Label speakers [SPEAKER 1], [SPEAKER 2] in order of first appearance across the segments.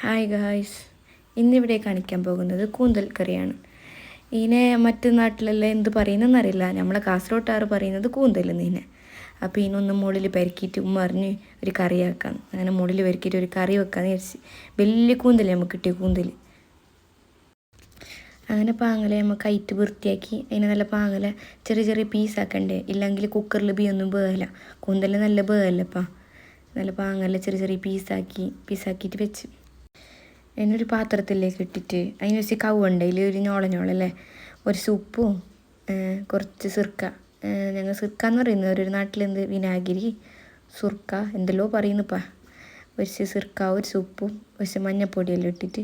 [SPEAKER 1] Hi guys ഇന്നിവിടെ കാണിക്കാൻ പോകുന്നത് കൂന്തൽ കറിയാണ് ഇതിനെ മറ്റു നാട്ടിലെല്ലാം എന്ത് പറയുന്നതെന്നറിയില്ല. നമ്മളെ കാസർഗോട്ടാറ് പറയുന്നത് കൂന്തൽ നീനെ അപ്പോൾ ഇതിനൊന്ന് മുകളിൽ പെരക്കിയിട്ട് ഉമ്മ അറിഞ്ഞ് ഒരു കറി കറിയാക്കാം അങ്ങനെ മുകളിൽ പെരക്കിയിട്ട് ഒരു കറി വെക്കാമെന്ന് വിചാരിച്ച് വലിയ കൂന്തൽ നമുക്ക് കിട്ടിയ കൂന്തൽ അങ്ങനെ പാങ്ങല നമുക്ക് കൈറ്റ് വൃത്തിയാക്കി. അതിനെ നല്ല പാങ്ങല ചെറിയ ചെറിയ പീസ് പീസാക്കണ്ടേ ഇല്ലെങ്കിൽ കുക്കറിൽ ബിയൊന്നും വേകല കൂന്തൽ നല്ല വേകല്ലപ്പാ നല്ല പാങ്ങല ചെറിയ ചെറിയ പീസാക്കി പീസാക്കിയിട്ട് വെച്ച്. അതിനൊരു പാത്രത്തിലേക്ക് ഇട്ടിട്ട് അതിന് വെച്ച് കവുണ്ട്. അതിൽ ഒരു ഞോളഞ്ഞോളല്ലേ ഒരു സൂപ്പും കുറച്ച് സിർക്ക. ഞങ്ങൾ സിർക്ക എന്ന് പറയുന്നത് ഒരു നാട്ടിൽ എന്ത്? വിനാഗിരി സുർക്ക എന്തെല്ലോ പറയുന്നുപ്പാ. ഒരു സിർക്ക ഒരു സൂപ്പും ഒരു മഞ്ഞപ്പൊടിയെല്ലാം ഇട്ടിട്ട്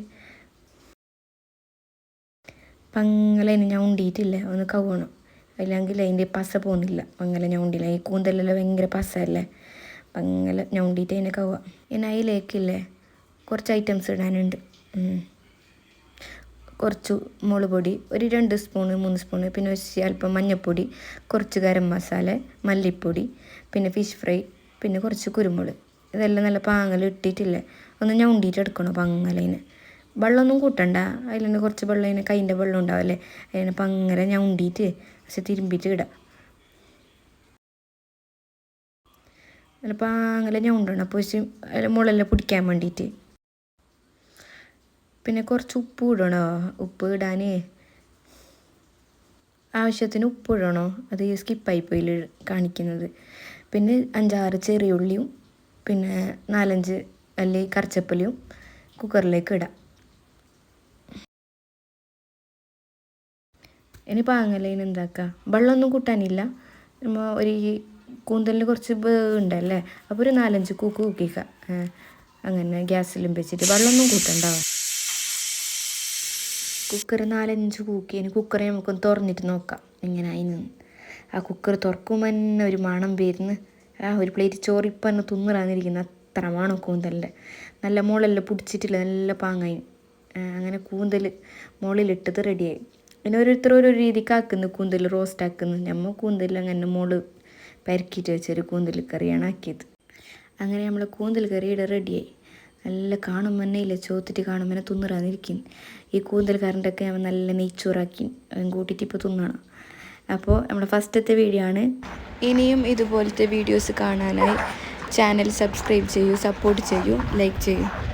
[SPEAKER 1] പങ്ങല ഞാൻ ഉണ്ടിയിട്ടില്ല ഒന്ന് കവണം അല്ലെങ്കിൽ അതിന്റെ പസ പോകുന്നില്ല പങ്ങല ഞൗണ്ടില്ല ഈ കൂന്തലെല്ലാം ഭയങ്കര പസല്ലേ പങ്ങല ഞൗണ്ടിയിട്ട് അതിനെ കവുക. ഇനി അതിലേക്കില്ലേ കുറച്ച് ഐറ്റംസ് ഇടാനുണ്ട്. കുറച്ച് മുളക് പൊടി ഒരു രണ്ട് സ്പൂണ് മൂന്ന് സ്പൂണ് പിന്നെ അല്പം മഞ്ഞൾപ്പൊടി കുറച്ച് ഗരം മസാല മല്ലിപ്പൊടി പിന്നെ ഫിഷ് ഫ്രൈ പിന്നെ കുറച്ച് കുരുമുളക്. ഇതെല്ലാം നല്ല പാങ്ങൽ ഇട്ടിട്ടില്ലേ? ഒന്ന് ഞാൻ ഉണ്ടിയിട്ട് എടുക്കണം പങ്ങലേനെ വെള്ളമൊന്നും കൂട്ടണ്ട. അതിൽ കുറച്ച് വെള്ളം അതിന് കൈന്റെ വെള്ളം ഉണ്ടാവില്ലേ? അതിനെ പങ്ങല ഉണ്ടിയിട്ട് പക്ഷെ തിരുമ്പിയിട്ട് ഇടാം. നല്ല പാങ്ങല ഉണ്ടണം അപ്പോൾ അതിൽ മുളെല്ലാം പിടിക്കാൻ വേണ്ടിയിട്ട്. പിന്നെ കുറച്ച് ഉപ്പ് ഇടണോ? ഉപ്പ് ഇടാൻ ആവശ്യത്തിന് ഉപ്പ് ഇടണോ? അത് സ്കിപ്പായി പോയി കാണിക്കുന്നത്. പിന്നെ അഞ്ചാറ് ചെറിയ ഉള്ളിയും പിന്നെ നാലഞ്ച് അല്ലി കറച്ചപ്പലിയും കുക്കറിലേക്ക് ഇടാം. ഇനി പാങ്ങലേന് എന്താക്കുക വെള്ളമൊന്നും കൂട്ടാനില്ല. നമ്മൾ ഒരു കൂന്തലിന് കുറച്ച് ഉണ്ടല്ലേ? അപ്പോൾ ഒരു നാലഞ്ച് കൂക്ക് കൂക്കിക്കുക അങ്ങനെ ഗ്യാസിലും വെച്ചിട്ട് വെള്ളമൊന്നും കൂട്ടണ്ടാവും കുക്കർ നാലഞ്ച് കൂക്കി ഇനി കുക്കറെ നമുക്കൊന്ന് തുറന്നിട്ട് നോക്കാം. ഇങ്ങനെ അതിന് ആ കുക്കർ തുറക്കുമ്പോൾ തന്നെ ഒരു മണം വരുന്ന്. ആ ഒരു പ്ലേറ്റ് ചോറ് ഇപ്പം തന്നെ തിന്നിറാന്നിരിക്കുന്ന അത്ര മണം കൂന്തലിന്റെ. നല്ല മുളെല്ലാം പിടിച്ചിട്ടില്ല. നല്ല പാങ്ങായി. അങ്ങനെ കൂന്തൽ മുകളിലിട്ടത് റെഡിയായി പിന്നെ ഓരോരുത്തർ ഓരോ രീതിക്ക് ആക്കുന്നു കൂന്തൽ റോസ്റ്റ് ആക്കുന്നു. നമ്മൾ കൂന്തൽ അങ്ങനെ മോൾ പരക്കിയിട്ട് വെച്ചൊരു കൂന്തൽ കറിയാണ് ആക്കിയത്. അങ്ങനെ നമ്മൾ കൂന്തൽ കറിയുടെ റെഡിയായി നല്ല കാണും തന്നെ ഇല്ല? ചോത്തിട്ട് കാണും തന്നെ തിന്നിറാന്നിരിക്കും ഈ കൂന്തൽ അവൻ നല്ല നെയ്ച്ചോറാക്കി അവൻ കൂട്ടിയിട്ട് ഇപ്പോൾ തിന്നണം. അപ്പോൾ നമ്മുടെ ഫസ്റ്റത്തെ വീഡിയോ ആണ്. ഇനിയും ഇതുപോലത്തെ വീഡിയോസ് കാണാനായി. ചാനൽ സബ്സ്ക്രൈബ് ചെയ്യൂ സപ്പോർട്ട് ചെയ്യൂ ലൈക്ക് ചെയ്യൂ.